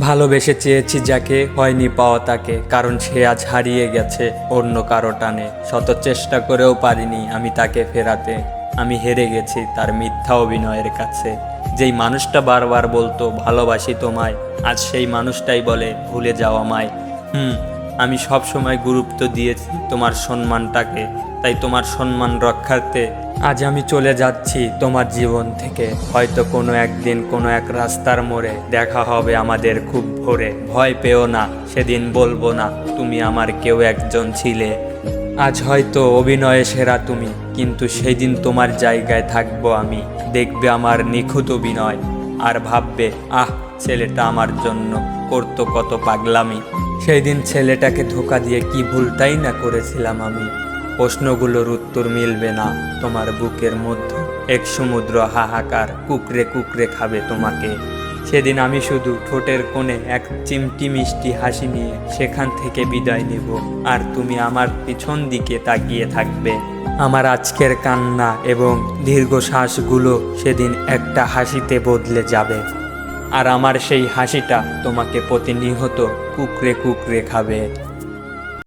ভালোবেসে চেয়েছি যাকে, হয়নি পাওয়া তাকে, কারণ সে আজ হারিয়ে গেছে অন্য কারও টানে। শত চেষ্টা করেও পারিনি আমি তাকে ফেরাতে। আমি হেরে গেছি তার মিথ্যা অভিনয়ের কাছে। যেই মানুষটা বারবার বলতো, ভালোবাসি তোমায়। আজ সেই মানুষটাই বলে, ভুলে যাওয়া মায় হুম আমি সব সময় গুরুত্ব দিয়েছি তোমার সম্মানটাকে, তাই তোমার সম্মান রক্ষার্থে আজ আমি চলে যাচ্ছি তোমার জীবন থেকে। হয়তো কোনো একদিন কোনো এক রাস্তার মোড়ে দেখা হবে আমাদের খুব ভোরে। ভয় পেও না, সেদিন বলব না, তুমি আমার কেউ একজন ছিলে। আজ হয়তো অভিনয়ে সেরা তুমি, কিন্তু সেই দিন তোমার জায়গায় থাকব আমি। দেখবে আমার নিখুঁত অভিনয়, আর ভাববে, আহ, ছেলেটা আমার জন্য করতো কত পাগলামি। সেই দিন ছেলেটাকে ধোকা দিয়ে কি ভুলটাই না করেছিলাম আমি। প্রশ্নগুলোর উত্তর মিলবে না তোমার বুকের মধ্যে। এক সমুদ্র হাহাকার কুকরে কুকরে খাবে তোমাকে। সেদিন আমি শুধু ঠোঁটের কোণে এক চিমটি মিষ্টি হাসি নিয়ে সেখান থেকে বিদায় নেব। আর তুমি আমার পিছন দিকে তাকিয়ে থাকবে। আমার আজকের কান্না এবং দীর্ঘশ্বাসগুলো সেদিন একটা হাসিতে বদলে যাবে। আর আমার সেই হাসিটা তোমাকে প্রতিনিহত কুকরে কুকরে খাবে।